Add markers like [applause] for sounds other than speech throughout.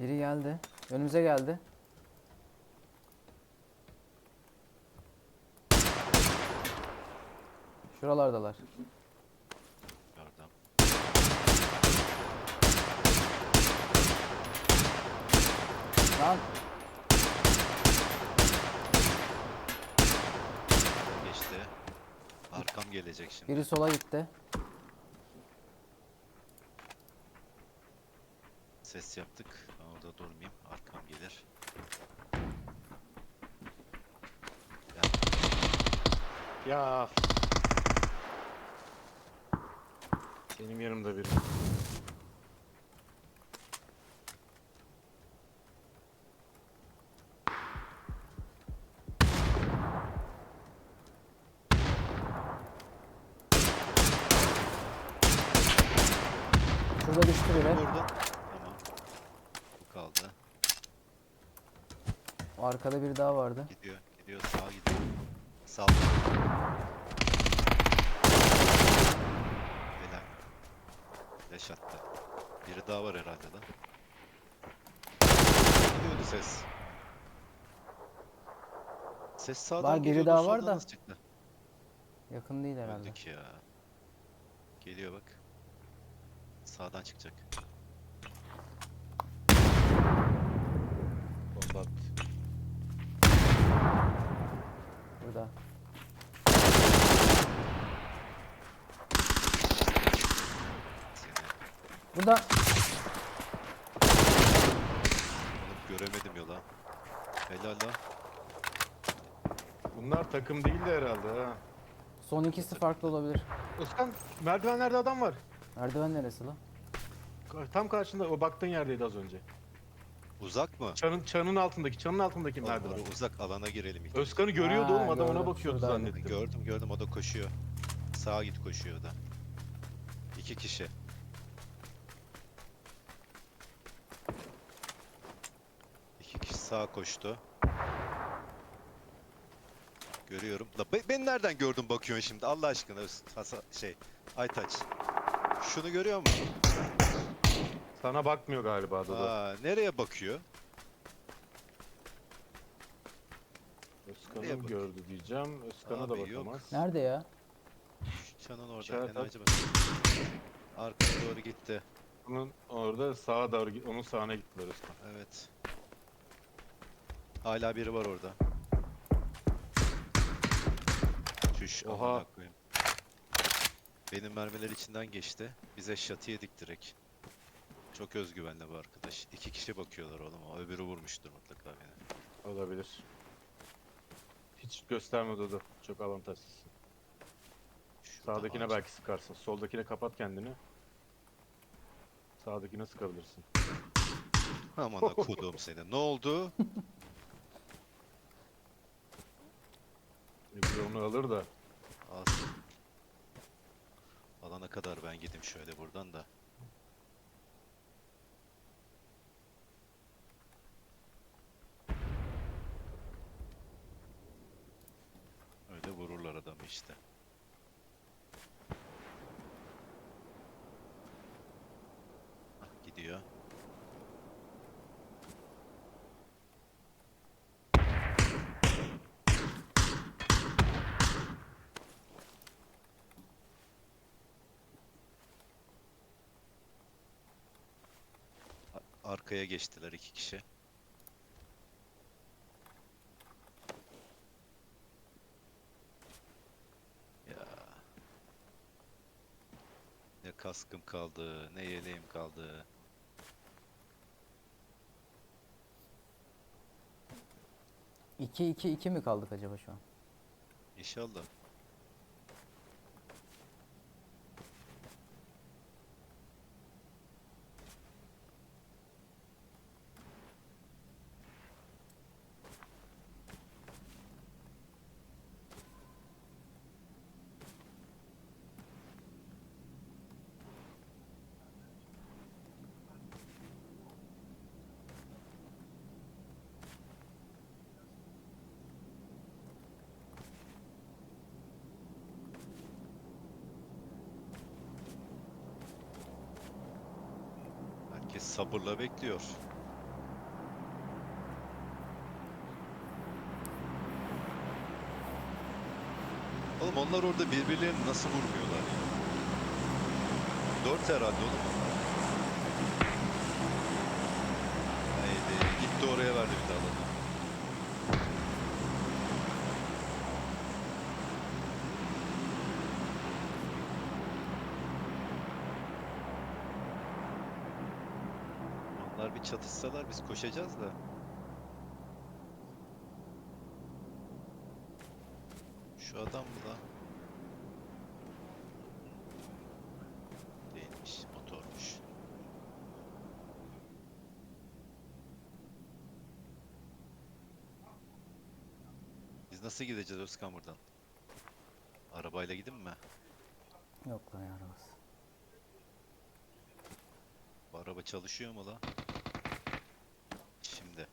Biri geldi. Önümüze geldi. Şuralardalar. Gördüm. Lan Geçti. Arkam gelecek şimdi. biri sola gitti. Ses yaptık. Ben orada durmayayım. Arkam gelir. Ya, Ya. Benim yanımda biri. Şurada düştü biri. vurdum. Tamam. Bu kaldı. O arkada biri daha vardı. Gidiyor. Gidiyor. Sağa gidiyor. Sağ. Helal. Flash attı. Biri daha var herhalde lan. Gidiyordu ses. Ses sağdan Var, biri geliyordu, daha var soldan da. nasıl çıktı? Yakın değil herhalde. Öldük ya. Geliyor bak. Sağdan çıkacak. Bomba attı. Burada. Burada. Oğlum göremedim yola. Helal lan. Bunlar takım değildi herhalde ha. Son ikisi farklı olabilir. Özkan merdivenlerde adam var. Merdiven neresi lan? Ka- Tam karşında o baktığın yerdeydi az önce. Uzak mı? Çanın çanın altındaki, çanın altındaki Oğlum, merdiven. orada uzak alana girelim ilk. Özkan'ı görüyordu Ha, oğlum adam ona gördüm. bakıyordu Şuradaydı. zannettim. Gördüm gördüm o da koşuyor. Sağa git koşuyor o da. İki kişi. İki kişi sağa koştu. Görüyorum. La be- beni nereden gördün bakıyorsun şimdi Allah aşkına Öz- Hasa- şey Aytaç. Şunu görüyor musun? Sana bakmıyor galiba Dodo. Aa, nereye bakıyor? nereye Özkan'ı bakıyor? gördü diyeceğim. Özkan'a da Abi yok. bakamaz. Nerede ya? Şu Çanın orada. İşaret at. Enerji basıyor. Arkaya doğru gitti. Onun orada sağa doğru git- onun sağına gittiler Özkan. Evet. Hala biri var orada. Çüş Oha. amına koyayım. Benim mermiler içinden geçti. Bize şatı yedik direkt. Çok özgüvenli bu arkadaş. İki kişi bakıyorlar oğlum. O öbürü vurmuştur mutlaka beni. Olabilir. Hiç gösterme Dodo. Çok avantajsızsın. Şurada Sağdakine ağaç- belki sıkarsın. Soldakine kapat kendini. Sağdakine sıkabilirsin. Aman kodum [laughs] seni. Ne oldu? Öbürü onu alır da. Az. Alana kadar ben gideyim şöyle buradan da. Arkaya geçtiler iki kişi. Ya. Ne kaskım kaldı, ne yeleğim kaldı. İki iki iki mi kaldık acaba şu an? İnşallah. Herkes sabırla bekliyor. Oğlum onlar orada birbirlerini nasıl vurmuyorlar ya? Dört herhalde oğlum. Haydi gitti oraya verdi bir daha alanı. Onlar bir çatışsalar biz koşacağız da. Şu adam mı lan? Değilmiş, motormuş. Biz nasıl gideceğiz Özkan buradan? Arabayla gidin mi? Yok lan arabası. Bu araba çalışıyor mu la? Şimdi.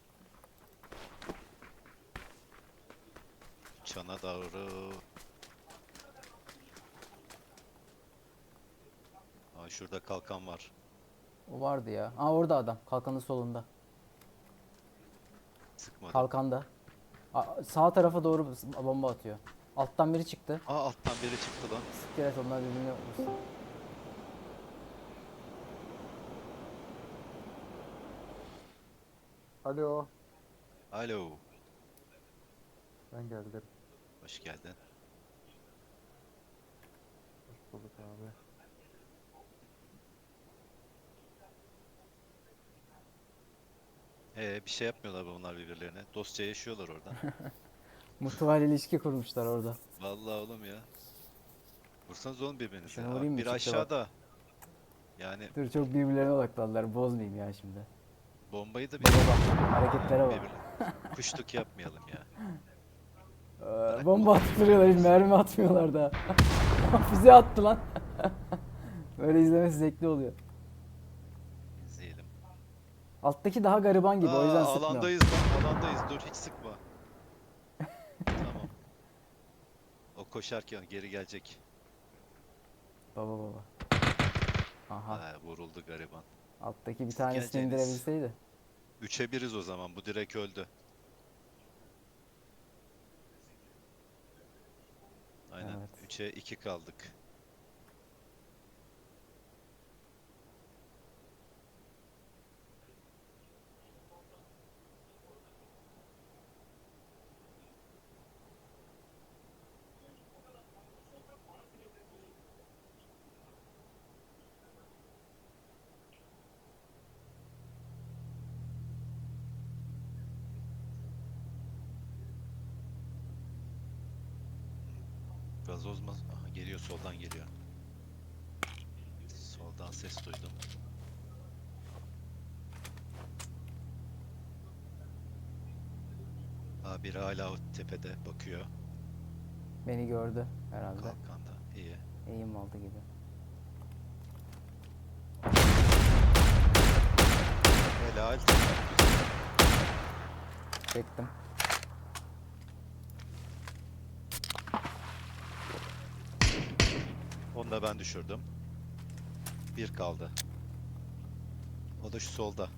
Çana doğru. Aa şurada kalkan var. O vardı ya. Aa orada adam. Kalkanın solunda. Sıkmadım. Kalkanda. Aa, sağ tarafa doğru bomba atıyor. Alttan biri çıktı. Aa alttan biri çıktı lan. Siktir et onlar birbirini vursun. Alo. Alo. Ben geldim. Hoş geldin. Hoş bulduk abi. Ee bir şey yapmıyorlar mı bunlar birbirlerine. Dostça yaşıyorlar orada. [laughs] Mutual ilişki kurmuşlar orada. Vallahi oğlum ya. Vursanız oğlum birbirinize. Şunu Aa, vurayım mı? Çıktı bak. aşağıda. Yani Dur çok birbirlerine odaklandılar. Bozmayayım ya şimdi. bombayı da bir. Hareketlere bak. birbirine- Kuşluk yapmayalım ya. Ee, bomba. Hiç mermi atmıyorlar da. [laughs] Füze attı lan. [laughs] Böyle izlemesi zevkli oluyor. İzleyelim. Alttaki daha gariban gibi o yüzden Aa, sıkmıyorum. alandayız lan alandayız dur hiç sıkma. [laughs] tamam. O koşarken geri gelecek. Baba baba. Aha. Ha, vuruldu gariban. Alttaki bir Siz tanesini geleceğiniz. indirebilseydi. Üçe biriz o zaman bu direkt öldü. Aynen. Evet. Üçe iki kaldık. Gazoz mu? Aha, geliyor soldan geliyor. Soldan ses duydum. Aa, biri hala o tepede bakıyor. Beni gördü herhalde. Kalkanda. İyi. Eğim aldı gibi. Helal. Çektim. Onu da ben düşürdüm. Bir kaldı. O da şu solda.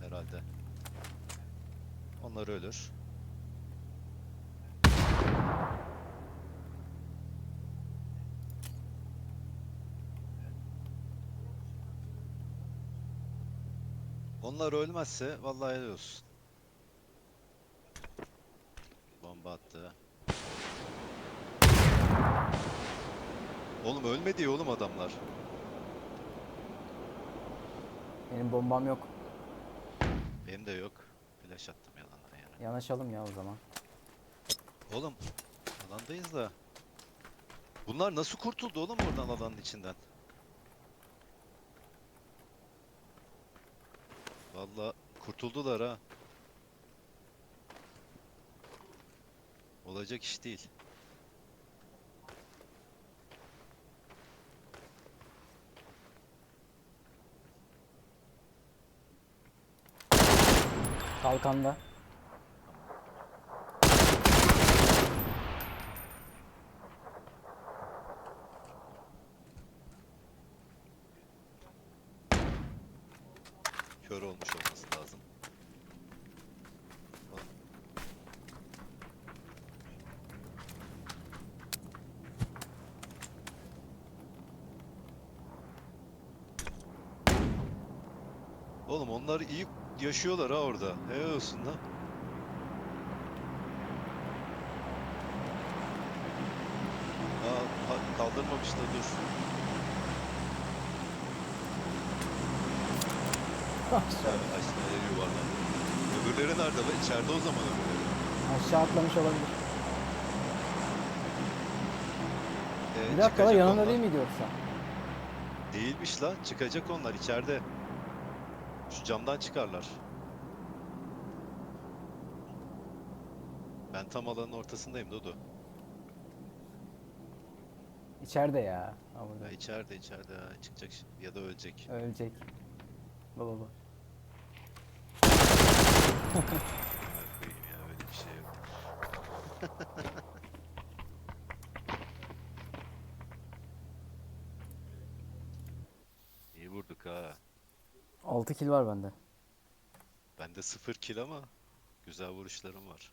Herhalde. Onlar ölür. Onlar ölmezse vallahi helal olsun. Bomba attı. Oğlum ölmedi ya oğlum adamlar. Benim bombam yok. Benim de yok. Flash attım yalandan yana. Yanaşalım ya o zaman. Oğlum alandayız da. Bunlar nasıl kurtuldu oğlum oradan alanın içinden? Vallahi kurtuldular ha. Olacak iş değil. Kalkanda. Kör olmuş olması lazım. Oğlum onlar iyi yaşıyorlar ha orada. Helal olsun lan. Aa, kaldırmamışlar dur. Aşağıya yuvarlandı. Öbürleri nerede lan? İçeride o zaman öbürleri. Aşağı atlamış olabilir. Ee, Bir dakika la çıkacak yanında onlar. değil miydi yoksa? Değilmiş lan. Çıkacak onlar içeride. Şu camdan çıkarlar. Ben tam alanın ortasındayım Dodo. İçeride ya. Ha burada. Ha, içeride içeride ha, çıkacak şimdi ya da ölecek. Ölecek. Baba baba. Amına koyayım ya öyle bir şey yok. [laughs] İyi vurduk ha. 6 kill var bende. Bende sıfır kill ama güzel vuruşlarım var.